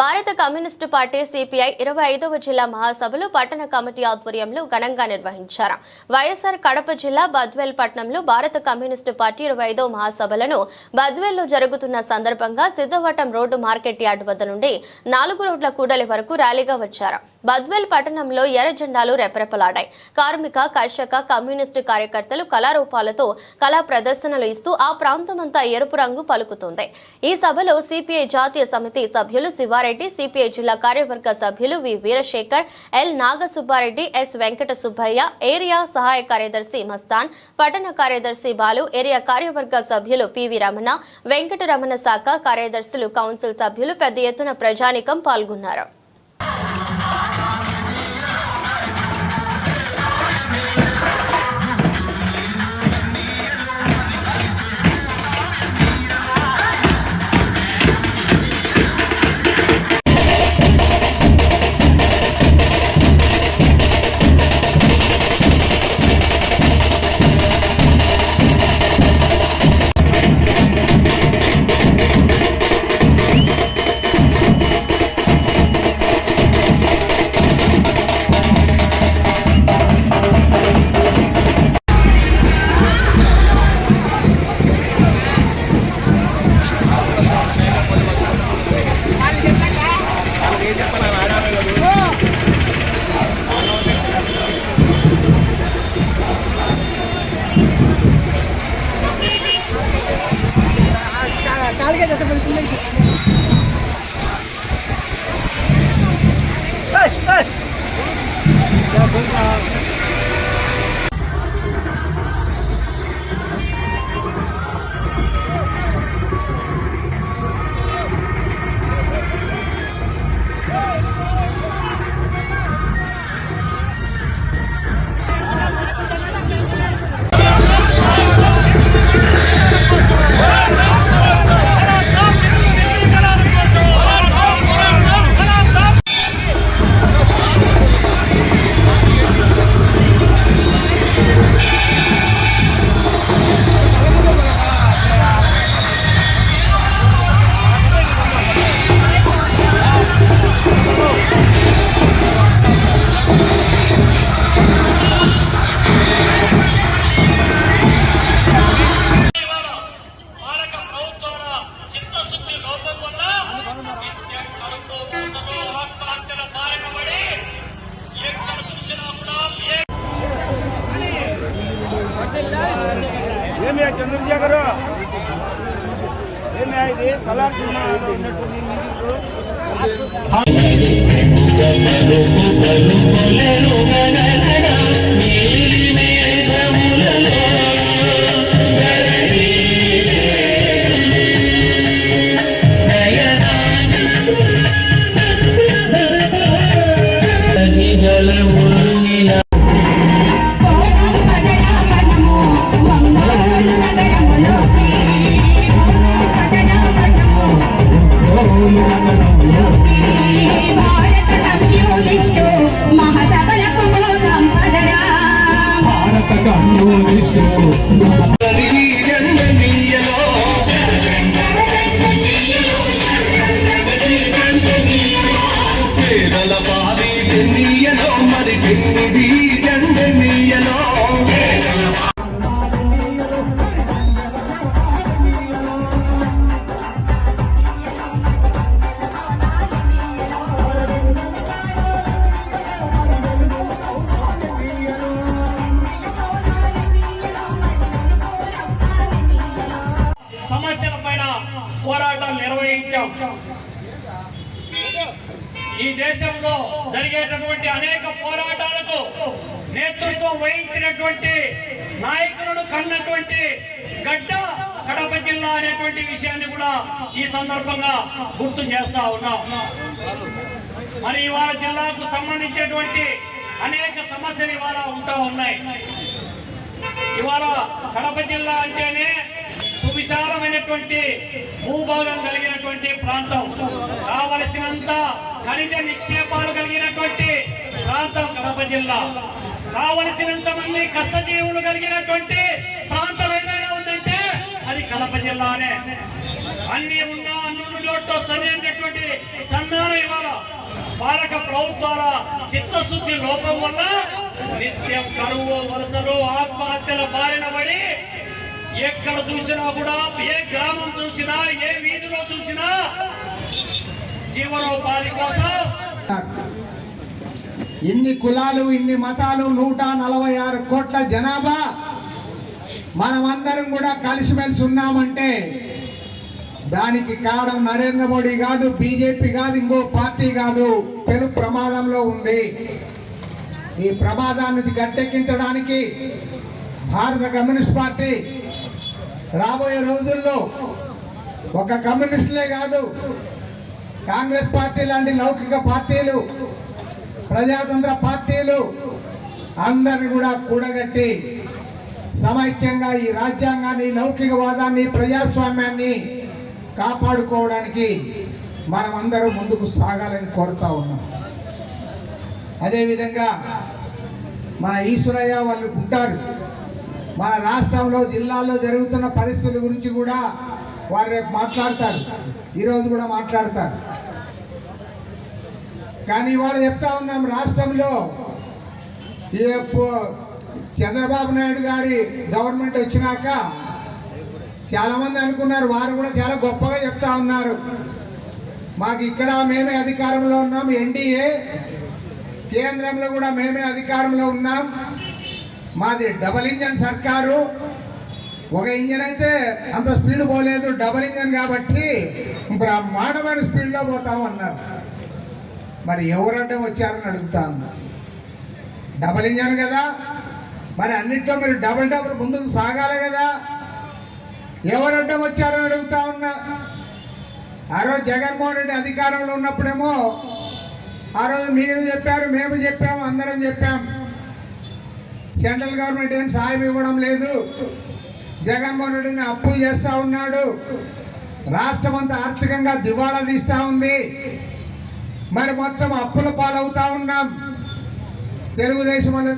భారత communist party CPI ఇరవై ఐదవ జిల్లా మహాసభలు పట్టణ కమిటీ ఆధ్వర్యంలో ఘనంగా నిర్వహించారు. వైఎస్ఆర్ కడప జిల్లా బద్వేల్ పట్టణంలో భారత కమ్యూనిస్టు పార్టీ ఇరవై ఐదవ మహాసభలను బద్వేల్లో జరుగుతున్న సందర్భంగా సిద్ధవటం రోడ్డు మార్కెట్ యార్డు వద్ద నుండి నాలుగు రోడ్ల కూడలి వరకు ర్యాలీగా వచ్చారు. బద్వేల్ పట్టణంలో ఎర్ర జెండాలు రెపరెపలాడాయి. కార్మిక కర్షక కమ్యూనిస్టు కార్యకర్తలు కళారూపాలతో కళా ప్రదర్శనలు ఇస్తూ ఆ ప్రాంతమంతా ఎరుపు రంగు పలుకుతుంది. ఈ సభలో సిపిఐ జాతీయ సమితి సభ్యులు శివారెడ్డి సిపిఐ జిల్లా కార్యవర్గ సభ్యులు V. Veerasekhar L. Nagasubbareddy S. Venkata Subbaiah area సహాయ కార్యదర్శి మస్తాన్ పట్టణ కార్యదర్శి బాలు ఏరియా కార్యవర్గ సభ్యులు పివి రమణ వెంకటరమణ శాఖ కార్యదర్శులు కౌన్సిల్ సభ్యులు పెద్ద ఎత్తున ప్రజానికం పాల్గొన్నారు. চলার জন্য আমরা పోరాటం నిర్వహించాం. ఈ దేశంలో జరిగేటటువంటి అనేక పోరాటాలకు నేతృత్వం వహించినటువంటి నాయకులను కన్నటువంటి గడ్డ కడప జిల్లా అనేటువంటి విషయాన్ని కూడా ఈ సందర్భంగా గుర్తు చేస్తా ఉన్నాం. మరి ఇవాళ జిల్లాకు సంబంధించేటువంటి అనేక సమస్యలు ఇవాళ ఉంటా ఉన్నాయి. ఇవాళ కడప జిల్లా అంటేనే సువిశాలమైనటువంటి భూభాగం కలిగినటువంటి ప్రాంతం. కావలసినంత ఖనిజ నిక్షేపాలు కలిగినటువంటి ప్రాంతం కడప జిల్లా. కావలసినంత మంది కష్టజీవులు కలిగినటువంటి ప్రాంతం ఏదైనా ఉందంటే అది కడప జిల్లానే. అన్ని ఉన్నా అన్నుడు లోటు సరైనటువంటి సన్నాన పాలక ప్రభుత్వాల చిత్తశుద్ధి లోపం వల్ల నిత్యం కరువు వరుసలు ఆత్మహత్యల బారిన పడి ఎక్కడ చూసినా కూడా ఏ గ్రామం చూసినా ఏ వీధిలో చూసినా జీవనోపాధి కోసం ఇన్ని కులాలు ఇన్ని మతాలు నూట నలభై ఆరు కోట్ల జనాభా మనమందరం కూడా కలిసిమెలిసి ఉన్నామంటే దానికి కారణం నరేంద్ర మోడీ కాదు బీజేపీ కాదు ఇంకో పార్టీ కాదు పెను ప్రమాదంలో ఉంది. ఈ ప్రమాదాన్ని గట్టెక్కించడానికి భారత కమ్యూనిస్ట్ పార్టీ రాబోయే రోజుల్లో ఒక కమ్యూనిస్టులే కాదు కాంగ్రెస్ పార్టీ లాంటి లౌకిక పార్టీలు ప్రజాతంత్ర పార్టీలు అందరిని కూడా కూడగట్టి సమైక్యంగా ఈ రాజ్యాంగాన్ని లౌకికవాదాన్ని ప్రజాస్వామ్యాన్ని కాపాడుకోవడానికి మనమందరం ముందుకు సాగాలని కోరుతా ఉన్నాం. అదేవిధంగా మన ఈశ్వరయ్య వాళ్ళు ఉంటారు. మన రాష్ట్రంలో జిల్లాల్లో జరుగుతున్న పరిస్థితుల గురించి కూడా వారు రేపు మాట్లాడతారు. ఈరోజు కూడా మాట్లాడతారు. కానీ ఇవాళ చెప్తా ఉన్నాం రాష్ట్రంలో పో- చంద్రబాబు నాయుడు గారి గవర్నమెంట్ వచ్చినాక చాలామంది అనుకున్నారు వారు కూడా చాలా గొప్పగా చెప్తా ఉన్నారు. మాకు ఇక్కడ మేమే అధికారంలో ఉన్నాం ఎన్డీఏ కేంద్రంలో కూడా మేమే అధికారంలో ఉన్నాం. మాది డబల్ ఇంజన్ సర్కారు. ఒక ఇంజన్ అయితే అంత స్పీడ్ పోలేదు డబల్ ఇంజన్ కాబట్టి బ్రహ్మాండమైన స్పీడ్లో పోతాం అన్నారు. మరి ఎవరంటే వచ్చారని అడుగుతా డబల్ ఇంజన్ కదా మరి అన్నింటిలో మీరు డబల్ డబల్ ముందుకు సాగాలి కదా. ఎవరంటే వచ్చారని అడుగుతా ఉన్నా. ఆ రోజు జగన్మోహన్ రెడ్డి అధికారంలో ఉన్నప్పుడేమో ఆ రోజు మీరు చెప్పారు మేము చెప్పాము అందరం చెప్పాం. సెంట్రల్ గవర్నమెంట్ ఏం సాయం ఇవ్వడం లేదు. జగన్మోహన్ రెడ్డిని అప్పులు చేస్తూ ఉన్నాడు. రాష్ట్రం అంతా ఆర్థికంగా దివాళా తీస్తూ ఉంది. మరి మొత్తం అప్పుల పాలవుతా ఉన్నాం. తెలుగుదేశం అనేది